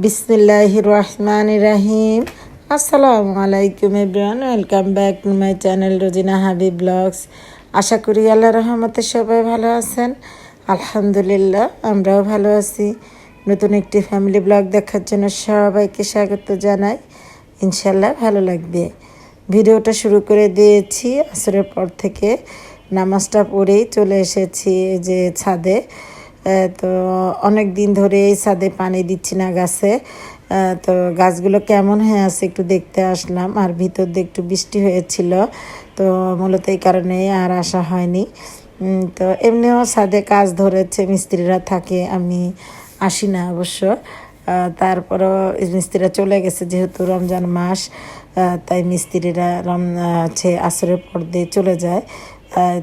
বিসমিল্লাহ রহমান রাহিম। আসসালামু আলাইকুম everyone, welcome back to my channel Rozina Habib blogs. আশা করি আল্লাহ রহমতে সবাই ভালো আছেন। আলহামদুলিল্লাহ, আমরাও ভালো আছি। নতুন একটি ফ্যামিলি ব্লগ দেখার জন্য সবাইকে স্বাগত জানাই। ইনশাল্লাহ ভালো লাগবে। ভিডিওটা শুরু করে দিয়েছি। আসরের পর থেকে নামাজটা পড়েই চলে এসেছি যে ছাদে। তো অনেক দিন ধরে এই ছাদে পানি দিচ্ছি না গাছে। তো গাছগুলো কেমন হয়ে আছে একটু দেখতে আসলাম, আর ভিতর দিয়ে একটু বৃষ্টি হয়েছিল, তো মূলত এই কারণে আর আসা হয়নি। তো এমনিও ছাদে কাজ ধরেছে, মিস্ত্রিরা থাকে, আমি আসি না অবশ্য। তারপরও মিস্ত্রিরা চলে গেছে যেহেতু রমজান মাস তাই মিস্ত্রিরা রম আছে আসরের পর দিয়ে চলে যায়।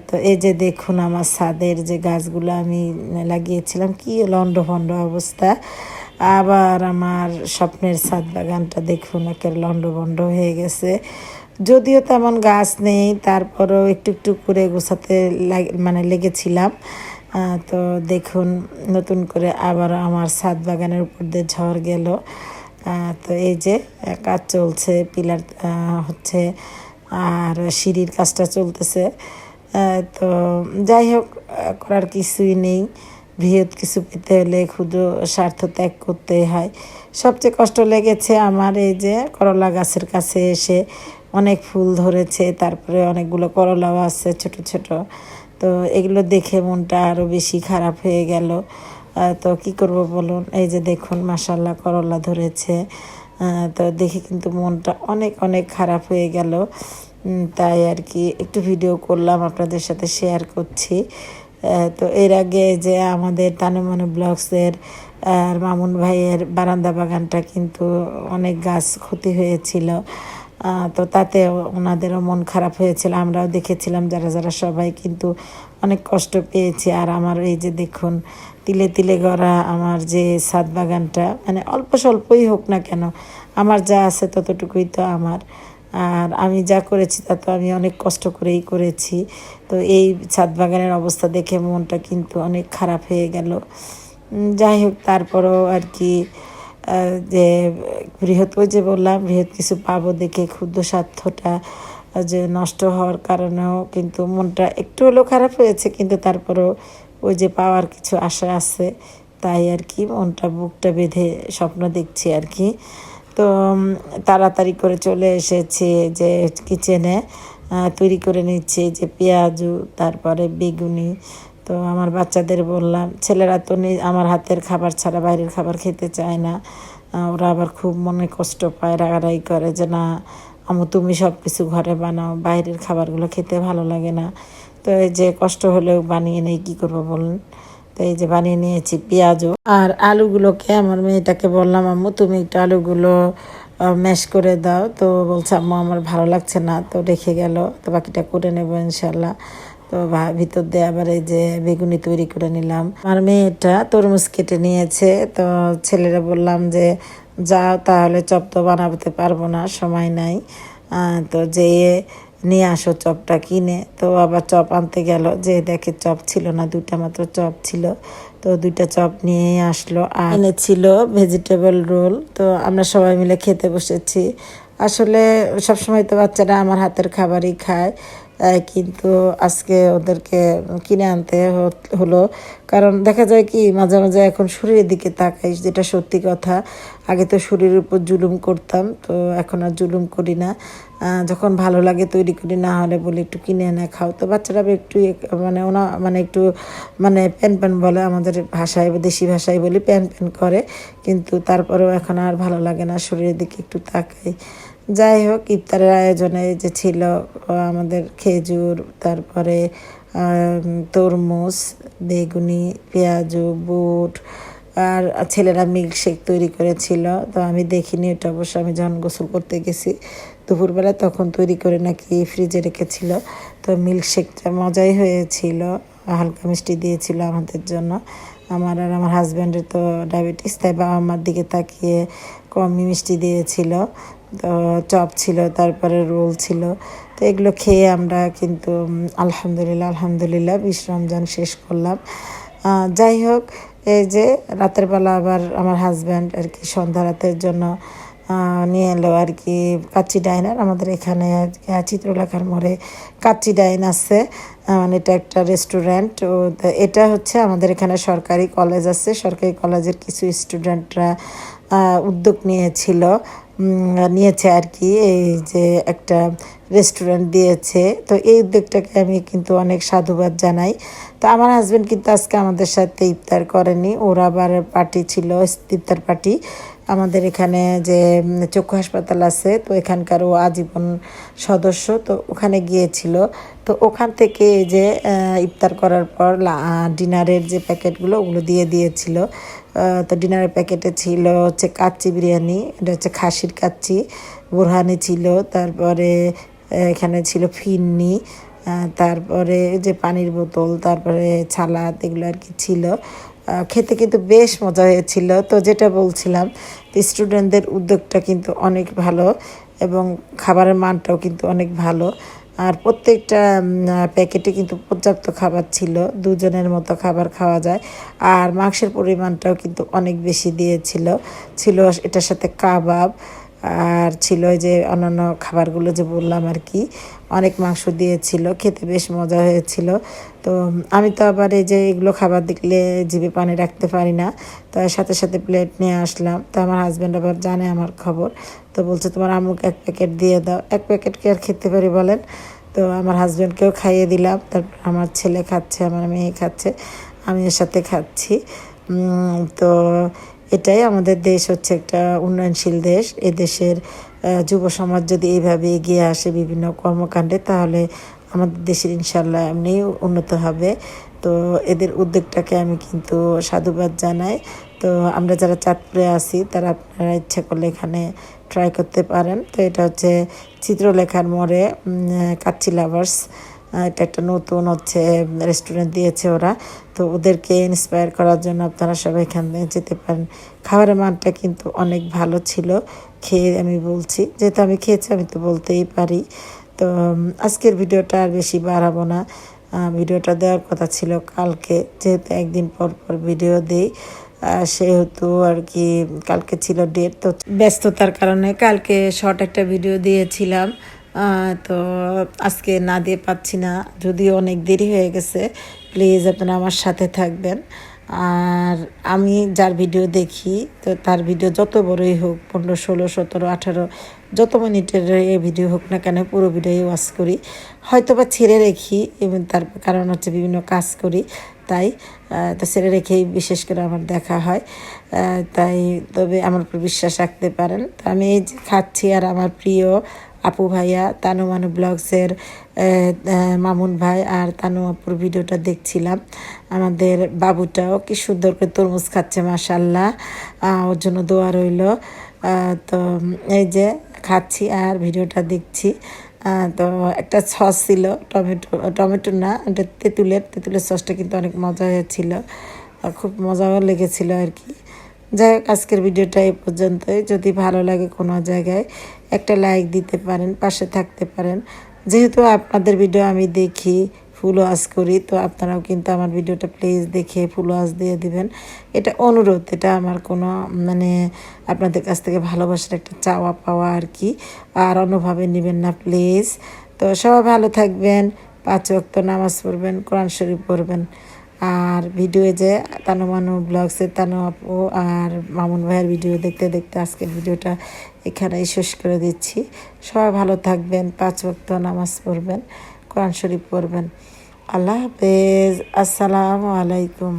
তো এই যে দেখুন আমার ছাদের যে গাছগুলো আমি লাগিয়েছিলাম, কি লন্ড ভন্ড অবস্থা। আবার আমার স্বপ্নের ছাদ বাগানটা দেখুন একের লন্ড ভন্ড হয়ে গেছে। যদিও তেমন গাছ নেই, তারপরেও একটু একটু করে গোছাতে মানে লেগেছিলাম। তো দেখুন, নতুন করে আবার আমার ছাদ বাগানের উপর দিয়ে ঝড় গেল। তো এই যে কাজ চলছে, পিলার হচ্ছে, আর সিঁড়ির কাজটা চলতেছে। তো যাই হোক করার কিছুই নেই। বৃহৎ কিছু পেতে হলে ক্ষুদ্র স্বার্থ ত্যাগ করতে হয়। সবচেয়ে কষ্ট লেগেছে আমার এই যে করলা গাছের কাছে এসে অনেক ফুল ধরেছে, তারপরে অনেকগুলো করলাও আছে ছোট ছোট। তো এগুলো দেখে মনটা আরও বেশি খারাপ হয়ে গেল। তো কি করব বলুন? এই যে দেখুন মাসাল্লাহ করলা ধরেছে। তো দেখে কিন্তু মনটা অনেক অনেক খারাপ হয়ে গেল। তাই আর কি একটু ভিডিও করলাম, আপনাদের সাথে শেয়ার করছি। তো এর আগে যে আমাদের তানুমানু ব্লগসের, আর মামুন ভাইয়ের বারান্দা বাগানটা কিন্তু অনেক গাছ ক্ষতি হয়েছিল। তো তাতে ওনাদেরও মন খারাপ হয়েছিল। আমরাও দেখেছিলাম যারা যারা সবাই কিন্তু অনেক কষ্ট পেয়েছি। আর আমার এই যে দেখুন, তিলে তিলে গড়া আমার যে সাত বাগানটা মানে অল্প স্বল্পই হোক না কেন, আমার যা আছে ততটুকুই তো আমার। আর আমি যা করেছি তা তো আমি অনেক কষ্ট করেই করেছি। তো এই ছাদ বাগানের অবস্থা দেখে মনটা কিন্তু অনেক খারাপ হয়ে গেল। যাই হোক, তারপরও আর কি যে বৃহৎ, ওই যে বললাম, বৃহৎ কিছু পাবো দেখে ক্ষুদ্র স্বার্থটা যে নষ্ট হওয়ার কারণেও কিন্তু মনটা একটু হলেও খারাপ হয়েছে, কিন্তু তারপরও ওই যে পাওয়ার কিছু আশা আছে, তাই আর কি মনটা, বুকটা বেঁধে স্বপ্ন দেখছি আর কি। তো তাড়াতাড়ি করে চলে এসেছি যে কিচেনে তৈরি করে নিচ্ছি যে পেঁয়াজু, তারপরে বেগুনি। তো আমার বাচ্চাদের বললাম, ছেলেরা তো আমার হাতের খাবার ছাড়া বাইরের খাবার খেতে চায় না। ওরা আবার খুব মনে কষ্ট পায়, রাগারাগি করে যে, না আমু তুমি সব কিছু ঘরে বানাও, বাইরের খাবারগুলো খেতে ভালো লাগে না। তো এই যে কষ্ট হলেও বানিয়ে নেই, কী করব বলুন? এই যে বানিয়ে নিয়েছি পেঁয়াজও। আর আলুগুলোকে আমার মেয়েটাকে বললাম, আম্মু, তুমি একটু আলুগুলো ম্যাশ করে দাও। তো বলছে, আম্মু, আমার ভালো লাগছে না। তো রেখে গেল। তো বাকিটা করে নেব ইনশাল্লাহ তো ভিতর দিয়ে আবার এই যে বেগুনি তৈরি করে নিলাম। আমার মেয়েটা তরমুজ কেটে নিয়েছে। তো ছেলেরা বললাম যে, যাও তাহলে চপ তো বানাতে পারব না, সময় নাই। তো যেয়ে নিয়ে আসো চপটা কিনে। তো আবার চপ আনতে গেল। যে দেখে চপ ছিল না, দুইটা মাত্র চপ ছিল। তো দুইটা চপ নিয়ে আসলো আর এনেছিল ভেজিটেবল রোল তো আমরা সবাই মিলে খেতে বসেছি। আসলে সবসময় তো বাচ্চারা আমার হাতের খাবারই খায়। কিন্তু আজকে ওদেরকে কিনে আনতে হলো। কারণ দেখা যায় কি, মাঝে মাঝে এখন শরীরের দিকে তাকাই, যেটা সত্যি কথা। আগে তো শরীরের উপর জুলুম করতাম, তো এখন আর জুলুম করি না। যখন ভালো লাগে তৈরি করি, না হলে বলি একটু কিনে এনে খাও। তো বাচ্চারা একটু মানে ওনা মানে একটু মানে প্যান প্যান বলে আমাদের ভাষায়, দেশি ভাষায় বলি, প্যান প্যান করে। কিন্তু তারপরেও এখন আর ভালো লাগে না, শরীরের দিকে একটু তাকাই। যাই হোক, ইফতারের আয়োজনে যে ছিল আমাদের খেজুর, তারপরে তরমুজ, বেগুনি, পেঁয়াজু, বুট, আর ছেলেরা মিল্কশেক তৈরি করেছিল। তো আমি দেখিনি ওটা অবশ্য আমি যখন গোসল করতে গেছি। দুপুরবেলা তখন তৈরি করে নাকি ফ্রিজে রেখেছিল। তো মিল্কশেকটা মজাই হয়েছিল, হালকা মিষ্টি দিয়েছিল আমাদের জন্য। আমার আর আমার হাজব্যান্ডের তো ডায়াবেটিস তাই বাবা মার দিকে তাকিয়ে কমই মিষ্টি দিয়েছিল, তো চপ ছিল, তারপরে রোল ছিল। তো এগুলো খেয়ে আমরা কিন্তু আলহামদুলিল্লাহ আলহামদুলিল্লাহ, বিশ রমজান শেষ করলাম। যাই হোক, এই যে রাতের বেলা আবার আমার হাজব্যান্ড আর কি সন্ধ্যা রাতের জন্য নিয়ে এলো আর কি কাচ্চি ডাইনার। আমাদের এখানে চিত্রলেখার মোড়ে কাচ্চি ডাইন আছে মানে এটা একটা রেস্টুরেন্ট ও এটা হচ্ছে আমাদের এখানে সরকারি কলেজ আছে। সরকারি কলেজের কিছু স্টুডেন্টরা উদ্যোগ নিয়েছিল নিয়েছে আর কি, এই যে একটা রেস্টুরেন্ট দিয়েছে। তো এই উদ্যোগটাকে আমি কিন্তু অনেক সাধুবাদ জানাই। তো আমার হাজব্যান্ড কিন্তু আজকে আমাদের সাথে ইফতার করেনি, ওর আবার পার্টি ছিল, ইফতার পার্টি আমাদের এখানে যে চক্ষু হাসপাতাল আছে, তো এখানকার ও আজীবন সদস্য, তো ওখানে গিয়েছিল। তো ওখান থেকে যে ইফতার করার পর ডিনারের যে প্যাকেটগুলো, ওগুলো দিয়ে দিয়েছিল। তো ডিনারের প্যাকেটে ছিল হচ্ছে কাচ্চি বিরিয়ানি, এটা হচ্ছে খাসির কাচ্চি, বোরহানি ছিল, তারপরে এখানে ছিল ফিন্নি তারপরে যে পানির বোতল, তারপরে ছালাদ, এগুলো আর কি ছিল। খেতে কিন্তু বেশ মজা হয়েছিল। তো যেটা বলছিলাম স্টুডেন্টদের উদ্যোগটা কিন্তু অনেক ভালো এবং খাবারের মানটাও কিন্তু অনেক ভালো। আর প্রত্যেকটা প্যাকেটে কিন্তু পর্যাপ্ত খাবার ছিল, দুজনের মতো খাবার খাওয়া যায়। আর মাংসের পরিমাণটাও কিন্তু অনেক বেশি দিয়েছিল। ছিল এটার সাথে কাবাব আর ছিল যে অন্যান্য খাবারগুলো যে বললাম আর কি, অনেক মাংস দিয়েছিল, খেতে বেশ মজা হয়েছিল। তো আমি তো আবার এই যে এগুলো খাবার দেখলে জিভে পানি রাখতে পারি না, তো সাথে সাথে প্লেট নিয়ে আসলাম। তো আমার হাজব্যান্ড আবার জানে আমার খবর, তো বলছে, তোমার আমুক এক প্যাকেট দিয়ে দাও। এক প্যাকেট কি আর খেতে পারি বলেন? তো আমার হাজব্যান্ডকেও খাইয়ে দিলাম, তারপর আমার ছেলে খাচ্ছে, আমার মেয়ে খাচ্ছে, আমি এর সাথে খাচ্ছি। তো এটাই আমাদের দেশ হচ্ছে একটা উন্নয়নশীল দেশ। এ দেশের আহ, যুব সমাজ যদি এইভাবে এগিয়ে আসে বিভিন্ন কর্মকাণ্ডে তাহলে আমাদের দেশের ইনশাল্লাহ এমনি উন্নত হবে। তো এদের উদ্যোগটাকে আমি কিন্তু সাধুবাদ জানাই। তো আমরা যারা চাঁদপুরে আছি তারা আপনারা ইচ্ছা করলে এখানে ট্রাই করতে পারেন। তো এটা হচ্ছে চিত্রলেখার মোড়ে কাচ্চি লাভার্স এটা একটা নতুন হচ্ছে রেস্টুরেন্ট দিয়েছে ওরা। তো ওদেরকে ইন্সপায়ার করার জন্য আপনারা সবাই এখানে যেতে পারেন। খাবারের মানটা কিন্তু অনেক ভালো ছিল, খেয়ে আমি বলছি। যেহেতু আমি খেয়েছি, আমি তো বলতেই পারি। তো আজকের ভিডিওটা আর বেশি বাড়াবো না। ভিডিওটা দেওয়ার কথা ছিল কালকে, যেহেতু একদিন পর পর ভিডিও দেই। সেহেতু আর কি কালকে ছিল ডেট তো ব্যস্ততার কারণে কালকে শর্ট একটা ভিডিও দিয়েছিলাম। তো আজকে না দিয়ে পাচ্ছি না, যদিও অনেক দেরি হয়ে গেছে প্লিজ আপনারা আমার সাথে থাকবেন। আর আমি যার ভিডিও দেখি, তো তার ভিডিও যত বড়ই হোক, পনেরো, ষোলো, সতেরো, আঠারো, যত মিনিটের এই ভিডিও হোক না কেন, পুরো ভিডিও ওয়াচ করি। হয়তো বা ছেড়ে রেখি এবং তার কারণ হচ্ছে বিভিন্ন কাজ করি, তাই তো ছেড়ে রেখেই বিশেষ করে আমার দেখা হয়। তাই তবে আমার উপর বিশ্বাস রাখতে পারেন। তো আমি এই যে খাচ্ছি আর আমার প্রিয় আপু ভাইয়া, তানু মানু ব্লগসের মামুন ভাই আর তানু আপুর ভিডিওটা দেখছিলাম। আমাদের বাবুটাও কি সুন্দর করে তরমুজ খাচ্ছে মাসাল্লাহ ওর জন্য দোয়া রইল। তো, এই যে খাচ্ছি আর ভিডিওটা দেখছি। তো, একটা সস ছিল, টমেটো টমেটো না এটা তেঁতুলের তেঁতুলের সসটা কিন্তু অনেক মজা হয়েছিল। খুব মজাও লেগেছিল আর কি। যাই হোক আজকের ভিডিওটা এই পর্যন্তই। যদি ভালো লাগে কোনো জায়গায় একটা লাইক দিতে পারেন, পাশে থাকতে পারেন। যেহেতু আপনাদের ভিডিও আমি দেখি ফুল ওয়াশ করি, তো আপনারাও কিন্তু আমার ভিডিওটা প্লিজ দেখে ফুল ওয়াশ দিয়ে দিবেন। এটা অনুরোধ, এটা আমার কোনো মানে আপনাদের কাছ থেকে ভালোবাসার একটা চাওয়া পাওয়া আর কি। আর অন্যভাবে নেবেন না প্লিজ তো সবাই ভালো থাকবেন, পাঁচ ওয়াক্ত নামাজ পড়বেন, কোরআন শরীফ পড়বেন। আর ভিডিও যে তানু মানু ব্লগসে তানু আপু আর মামুন ভাইয়ের ভিডিও দেখতে দেখতে আজকের ভিডিওটা এখানেই শেষ করে দিচ্ছি। সবাই ভালো থাকবেন, পাঁচ ওয়াক্ত নামাজ পড়বেন, কোরআন শরীফ পড়বেন। আল্লাহ হাফেজ, আসসালামু আলাইকুম।